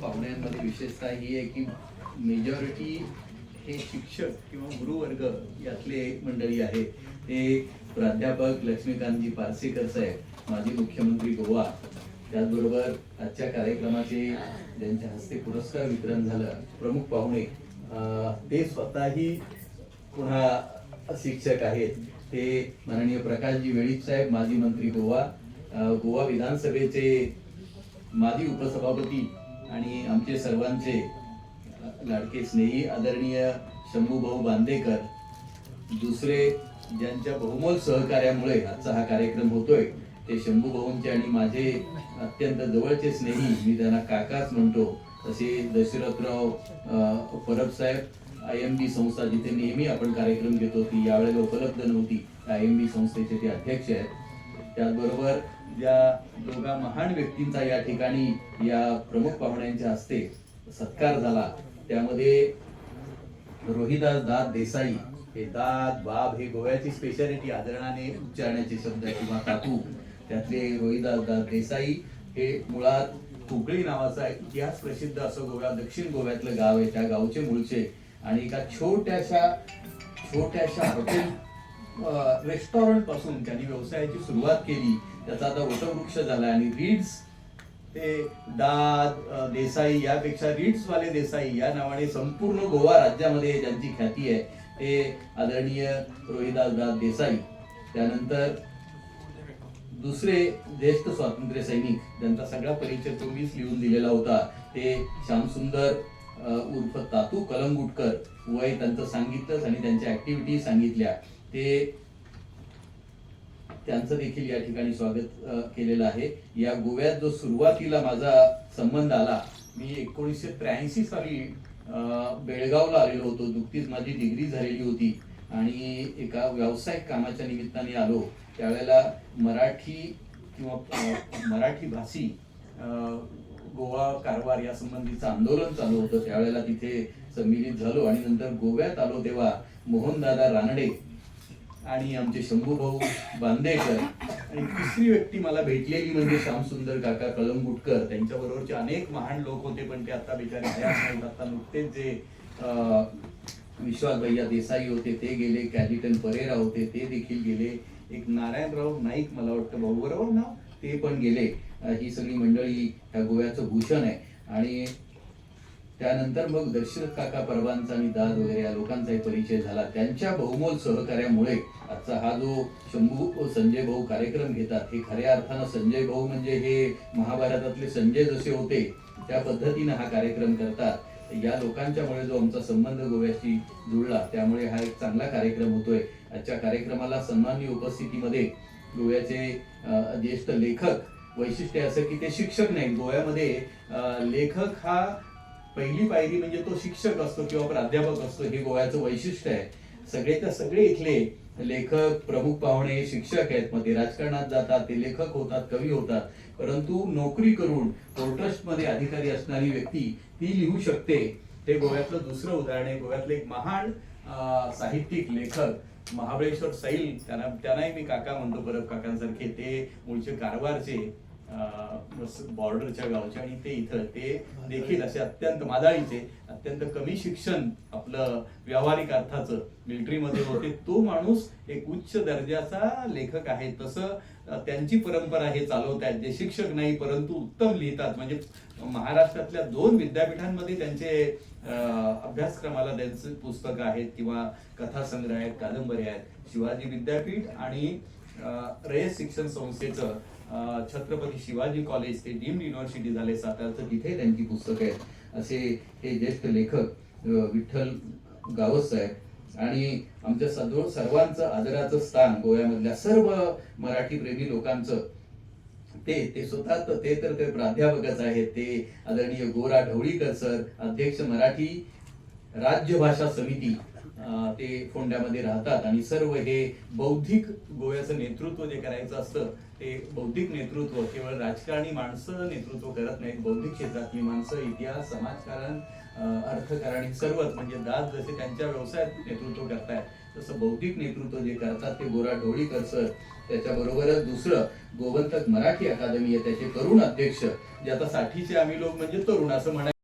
पाहुण्यांमध्ये विशेषतः ही आहे की मेजॉरिटी हे शिक्षक किंवा गुरुवर्ग यातले एक मंडळी आहे. ते प्राध्यापक लक्ष्मीकांतजी पारसेकर साहेब माजी मुख्यमंत्री गोवा. त्याचबरोबर आजच्या कार्यक्रमाचे ज्यांच्या हस्ते पुरस्कार वितरण झालं प्रमुख पाहुणे ते स्वतःही पुन्हा शिक्षक आहेत. ते माननीय प्रकाशजी वेळीप साहेब माजी मंत्री गोवा. गोवा विधानसभेचे माजी उपसभापती आणि आमचे सर्वांचे लाडके स्नेही आदरणीय शंभूभाऊ बांदेकर दुसरे ज्यांच्या बहुमोल सहकार्यामुळे आजचा हा कार्यक्रम होतोय ते शंभू भाऊंचे आणि माझे अत्यंत जवळचे स्नेही मी त्यांना काकाच म्हणतो तसे Dashrathrao परबसाहेब Parab saheb I M B संस्था जिथे नेहमी आपण कार्यक्रम घेतो ती यावेळेला उपलब्ध नव्हती. आय एम बी संस्थेचे ते अध्यक्ष आहेत. त्याचबरोबर ज्या दोघा महान व्यक्तींचा या ठिकाणी या प्रमुख पाहुण्यांच्या हस्ते सत्कार झाला त्यामध्ये रोहिदास दाद देसाई हे दाद बाब हे गोव्याची स्पेशालिटी आदरणाने उच्चारण्याचे शब्द किंवा काकू त्यातले रोहिदास दाद देसाई हे मुळात कुकळी नावाचा इतिहास प्रसिद्ध असं गोव्या दक्षिण गोव्यातलं गाव आहे त्या गावचे मूळचे. आणि एका छोट्याशा छोट्याशा हॉटेल रेस्टॉरंटपासून त्यांनी व्यवसायाची सुरुवात केली. त्याचा आता वटवृक्ष झाला आणि रीड्स ते दाद देसाई यापेक्षा रीड्स वाले देसाई या नावाने संपूर्ण गोवा राज्यामध्ये ज्यांची ख्याती आहे ते आदरणीय रोहिदास दाद देसाई. त्यानंतर दुसरे ज्येष्ठ स्वातंत्र्य सैनिक ज्यांचा सगळा परिचय तुम्हीच लिहून दिलेला होता ते श्यामसुंदर उर्फ तातू कलंगुटकर. वय त्यांचं सांगितलंच आणि त्यांच्या ऍक्टिव्हिटी सांगितल्या. ते त्यांचं देखील या ठिकाणी स्वागत केलेलं आहे. या गोव्यात जो सुरुवातीला माझा संबंध आला मी एकोणीसशे त्र्याऐंशी साली बेळगावला आलेलो होतो. नुकतीच माझी डिग्री झालेली होती आणि एका व्यावसायिक कामाच्या निमित्ताने आलो. त्यावेळेला मराठी किंवा मराठी भाषी गोवा कारवार या संबंधीचं आंदोलन चालू होतं. त्यावेळेला तिथे संमिलित झालो आणि नंतर गोव्यात आलो तेव्हा मोहनदादा रानडे आणि आमचे शंभू भाऊ बांदेकर आणि तिसरी व्यक्ती मला भेटलेली म्हणजे श्यामसुंदर काका कळंगुटकर. त्यांच्याबरोबरचे अनेक महान लोक होते पण ते आता बिचारे हयात नाहीत. आता नुकतेच जे विश्वास भैया देसाई होते ते गेले. कॅजिटन परेरा होते ते देखील गेले. एक नारायणराव नाईक मला वाटतं भाऊ. बरोबर ना? ते पण गेले. ही सगळी मंडळी ह्या गोव्याचं भूषण आहे. आणि त्यानंतर मग दशरथ काका परबांचा आणि दाद वगैरे या लोकांचाही परिचय झाला. त्यांच्या बहुमोल सहकार्यामुळे आजचा हा जो शंभू संजय भाऊ कार्यक्रम घेतात हे खऱ्या अर्थानं संजय भाऊ म्हणजे हे महाभारतातले संजय जसे होते त्या पद्धतीनं हा कार्यक्रम करतात. या लोकांच्यामुळे जो आमचा संबंध गोव्याशी जुळला त्यामुळे हा एक चांगला कार्यक्रम होतोय. आजच्या कार्यक्रमाला सन्माननीय उपस्थितीमध्ये गोव्याचे ज्येष्ठ लेखक वैशिष्ट्य असं की ते शिक्षक नाही गोव्यामध्ये लेखक हा पहिली पायरी म्हणजे तो शिक्षक असतो किंवा प्राध्यापक असतो हे गोव्याचं वैशिष्ट्य आहे. सगळे तर सगळे इथले लेखक प्रमुख पाहुणे शिक्षक आहेत. मग ते राजकारणात जातात ते लेखक होतात कवी होतात. परंतु नोकरी करून मध्ये अधिकारी असणारी व्यक्ती ती लिहू शकते. हे गोव्यातलं दुसरं उदाहरण आहे. गोव्यातले एक महान साहित्यिक लेखक महाबळेश्वर सैल त्यांना त्यांनाही मी काका म्हणतो परब काकांसारखे. ते मूळचे कारवारचे बॉर्डरच्या गावचे आणि ते इथं ते देखील असे अत्यंत मादाळीचे अत्यंत कमी शिक्षण आपलं व्यावहारिक अर्थाचं मिलिटरीमध्ये होते. तो माणूस एक उच्च दर्जाचा लेखक आहे. तसं त्यांची परंपरा हे चालवत आहेत. जे शिक्षक नाही परंतु उत्तम लिहितात. म्हणजे महाराष्ट्रातल्या दोन विद्यापीठांमध्ये त्यांचे अभ्यासक्रमाला त्यांचे पुस्तकं आहेत किंवा कथासंग्रह आहेत कादंबऱ्या आहेत. शिवाजी विद्यापीठ आणि रयत शिक्षण संस्थेचं छत्रपती शिवाजी कॉलेज ते डीम्ड युनिव्हर्सिटी झाले सातारचं तिथे त्यांची पुस्तकं आहेत. असे हे ज्येष्ठ लेखक विठ्ठल गावस साहेब आणि आमच्या सदो सर्वांचं आदराचं स्थान गोव्यामधल्या सर्व मराठी प्रेमी लोकांचं. ते ते स्वतः ते तर ते प्राध्यापकच आहेत. ते आदरणीय गोरा ढवळीकर सर अध्यक्ष मराठी राज्य भाषा समिती ते फोंड्यामध्ये राहतात. आणि सर्व हे बौद्धिक गोव्याचं नेतृत्व जे करायचं असतं ते बौद्धिक नेतृत्व केवळ राजकारणी माणसं नेतृत्व करत नाहीत. बौद्धिक क्षेत्रातली माणसं इतिहास समाजकारण अर्थकारण हे सर्वच म्हणजे दास जसे त्यांच्या व्यवसायात नेतृत्व करतायत तसं बौद्धिक नेतृत्व जे करतात ते गोरा ढोळीकर सर त्याच्याबरोबरच दुसरं गोवंतक मराठी अकादमी आहे त्याचे तरुण अध्यक्ष जे आता साठीचे आम्ही लोक म्हणजे तरुण असं म्हणायचं